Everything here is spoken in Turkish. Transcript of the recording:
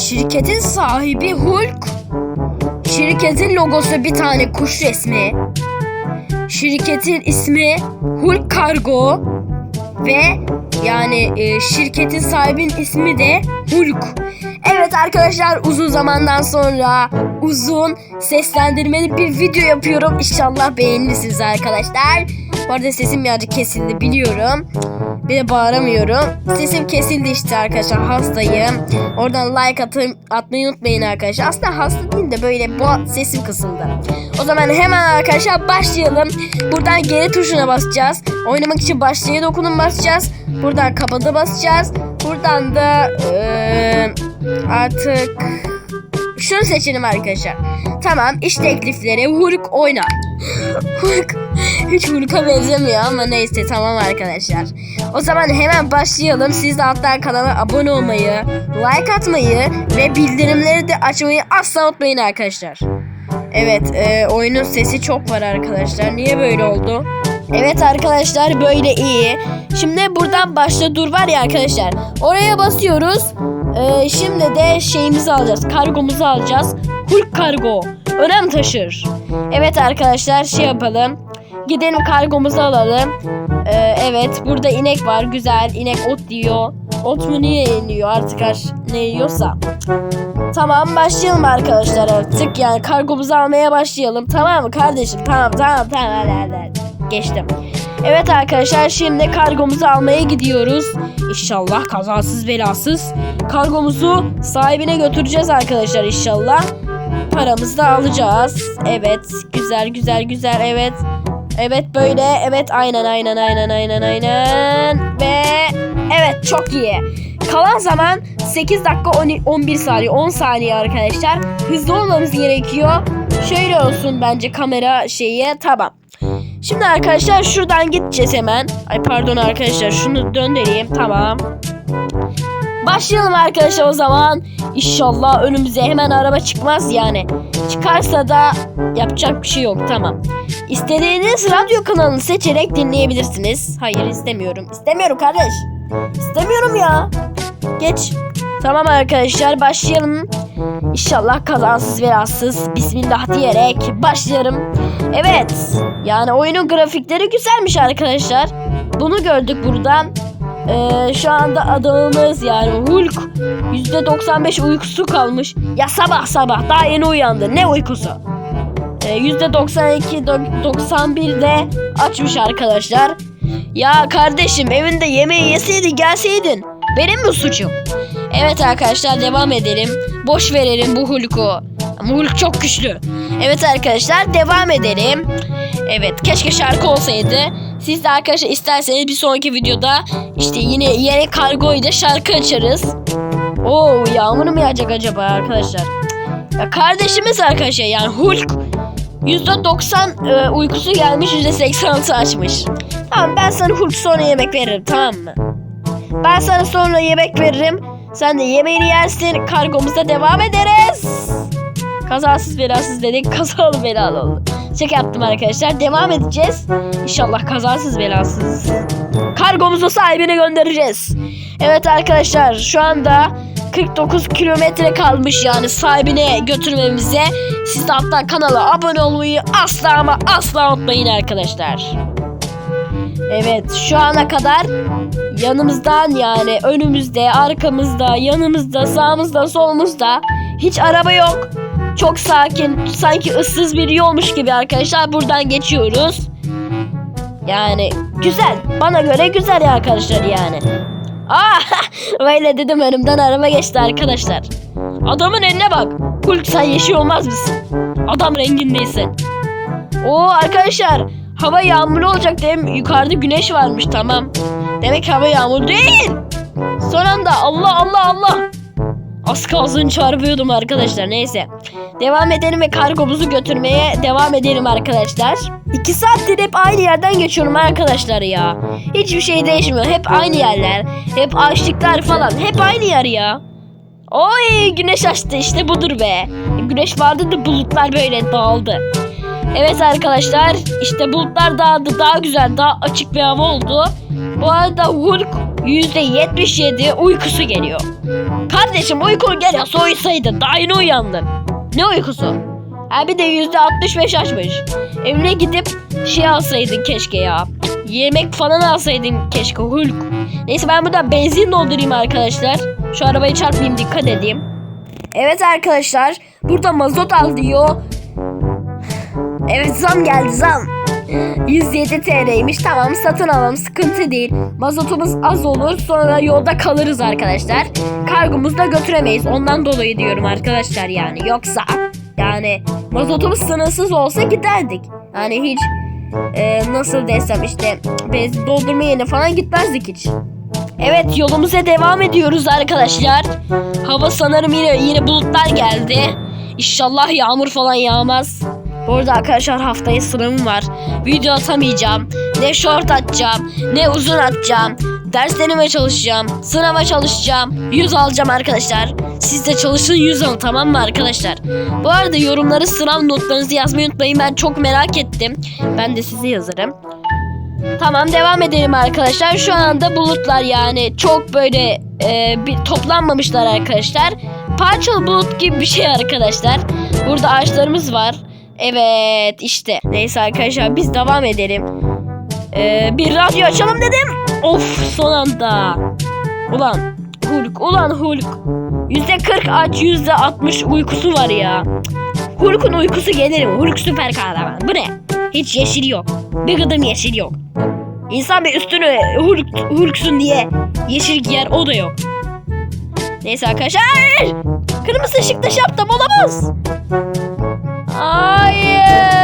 Şirketin sahibi Hulk. Şirketin logosu bir tane kuş resmi. Şirketin ismi Hulk Cargo ve yani e, şirketin sahibinin ismi de Hulk. Evet arkadaşlar uzun zamandan sonra uzun seslendirmeli bir video yapıyorum. İnşallah beğenirsiniz arkadaşlar. Bu arada sesim birazcık kesildi biliyorum. Bir de bağıramıyorum. Sesim kesildi işte arkadaşlar hastayım. Oradan like atın, atmayı unutmayın arkadaşlar. Aslında hasta değil de böyle bu sesim kısıldı. O zaman hemen arkadaşlar başlayalım. Buradan geri tuşuna basacağız. Oynamak için başlaya dokunun basacağız. Buradan kapata basacağız. Buradan da eee, artık şunu seçelim arkadaşlar. Tamam iş teklifleri Hulk oyna. Hulk hiç Hulk'a benzemiyor ama neyse tamam arkadaşlar. O zaman hemen başlayalım. Siz de alttan kanala abone olmayı, like atmayı ve bildirimleri de açmayı asla unutmayın arkadaşlar. Evet e, oyunun sesi çok var arkadaşlar. Niye böyle oldu? Evet arkadaşlar böyle iyi. Şimdi buradan başla dur var ya arkadaşlar. Oraya basıyoruz. Ee, şimdi de şeyimizi alacağız. Kargomuzu alacağız. Hulk kargo. Önem taşır. Evet arkadaşlar şey yapalım. Gidelim kargomuzu alalım. Ee, evet burada inek var. Güzel. inek ot diyor. Ot mu niye yiyor artık her ne yiyorsa. Tamam başlayalım arkadaşlar artık. Yani kargomuzu almaya başlayalım. Tamam mı kardeşim? Tamam tamam tamam hadi. hadi. Geçtim. Evet arkadaşlar şimdi kargomuzu almaya gidiyoruz. İnşallah kazasız belasız. Kargomuzu sahibine götüreceğiz arkadaşlar inşallah. Paramızı da alacağız. Evet güzel güzel güzel evet. Evet böyle evet aynen aynen aynen aynen aynen. Ve evet çok iyi. Kalan zaman 8 dakika 10 11 saniye 10 saniye arkadaşlar. Hızlı olmamız gerekiyor. Şöyle olsun bence kamera şeyi tamam. Şimdi arkadaşlar şuradan gideceğiz hemen. Ay pardon arkadaşlar şunu döndüreyim. Tamam. Başlayalım arkadaşlar o zaman. İnşallah önümüze hemen araba çıkmaz yani. Çıkarsa da yapacak bir şey yok. Tamam. İstediğiniz radyo kanalını seçerek dinleyebilirsiniz. Hayır istemiyorum. İstemiyorum kardeş. İstemiyorum ya. Geç. Tamam arkadaşlar başlayalım. İnşallah kazasız belasız bismillah diyerek başlayalım. Evet yani oyunun grafikleri güzelmiş arkadaşlar. Bunu gördük buradan. Ee, şu anda adamımız yani Hulk %95 uykusu kalmış. Ya sabah sabah daha yeni uyandı. Ne uykusu? Ee, %92 91 de açmış arkadaşlar. Ya kardeşim evinde yemeği yeseydin gelseydin. Benim mi suçum? Evet arkadaşlar devam edelim. Boş verelim bu Hulk'u. Ama Hulk çok güçlü. Evet arkadaşlar devam edelim. Evet keşke şarkı olsaydı. Siz de arkadaşlar isterseniz bir sonraki videoda işte yine yeni kargoyla şarkı açarız. Oo yağmur mu yağacak acaba arkadaşlar? Ya kardeşimiz arkadaşlar yani Hulk %90 e, uykusu gelmiş %86 açmış. Tamam ben sana Hulk sonra yemek veririm tamam mı? Ben sana sonra yemek veririm. Sen de yemeğini yersin. Kargomuza devam ederiz. Kazasız belasız dedik. Kazalı belalı oldu. Şaka yaptım arkadaşlar. Devam edeceğiz. İnşallah kazasız belasız. Kargomuzu sahibine göndereceğiz. Evet arkadaşlar şu anda 49 kilometre kalmış yani sahibine götürmemize. Siz de hatta kanala abone olmayı asla ama asla unutmayın arkadaşlar. Evet şu ana kadar yanımızdan yani önümüzde, arkamızda, yanımızda, sağımızda, solumuzda hiç araba yok. Çok sakin, sanki ıssız bir yolmuş gibi arkadaşlar buradan geçiyoruz. Yani güzel, bana göre güzel ya arkadaşlar yani. Aa, böyle dedim önümden araba geçti arkadaşlar. Adamın eline bak. Hulk sen yeşil olmaz mısın? Adam rengindeysin. Oo arkadaşlar hava yağmurlu olacak değil Yukarıda güneş varmış tamam. Demek hava yağmur değil. Son anda Allah Allah Allah. Az kalsın çarpıyordum arkadaşlar neyse. Devam edelim ve kargomuzu götürmeye devam edelim arkadaşlar. İki saattir hep aynı yerden geçiyorum arkadaşlar ya. Hiçbir şey değişmiyor. Hep aynı yerler. Hep ağaçlıklar falan. Hep aynı yer ya. Oy güneş açtı işte budur be. Güneş vardı da bulutlar böyle dağıldı. Evet arkadaşlar işte bulutlar dağıldı daha güzel daha açık bir hava oldu. Bu arada Hulk %77 uykusu geliyor. Kardeşim uykun geliyorsa uyusaydın. Daha yeni uyandın. Ne uykusu? Ha bir de yüzde 65 açmış. Evine gidip şey alsaydın keşke ya. Yemek falan alsaydın keşke Hulk. Neyse ben burada benzin doldurayım arkadaşlar. Şu arabayı çarpmayayım dikkat edeyim. Evet arkadaşlar burada mazot al diyor. Evet zam geldi zam. 107 TL'ymiş tamam satın alalım sıkıntı değil. Mazotumuz az olur sonra yolda kalırız arkadaşlar. Kargomuzu da götüremeyiz ondan dolayı diyorum arkadaşlar yani. Yoksa yani mazotumuz sınırsız olsa giderdik. Yani hiç e, nasıl desem işte benzin doldurma yerine falan gitmezdik hiç. Evet yolumuza devam ediyoruz arkadaşlar. Hava sanırım yine yine bulutlar geldi. İnşallah yağmur falan yağmaz. Bu arada arkadaşlar haftaya sınavım var. Video atamayacağım. Ne short atacağım, ne uzun atacağım. Derslerime çalışacağım, sınava çalışacağım. 100 alacağım arkadaşlar. Siz de çalışın 100 alın tamam mı arkadaşlar? Bu arada yorumlara sınav notlarınızı yazmayı unutmayın. Ben çok merak ettim. Ben de size yazarım. Tamam devam edelim arkadaşlar. Şu anda bulutlar yani çok böyle e, bir toplanmamışlar arkadaşlar. Parçalı bulut gibi bir şey arkadaşlar. Burada ağaçlarımız var. Evet işte. Neyse arkadaşlar biz devam edelim. E, bir radyo açalım dedim. Of son anda. Ulan Hulk ulan Hulk. Yüzde 40 aç yüzde 60 uykusu var ya. Hulk'un uykusu gelir mi? Hulk süper kahraman. Bu ne? Hiç yeşil yok. Bir gıdım yeşil yok. İnsan bir üstünü Hulk, Hulk'sun diye yeşil giyer o da yok. Neyse arkadaşlar. Kırmızı ışıkta şaptam olamaz. Hayır.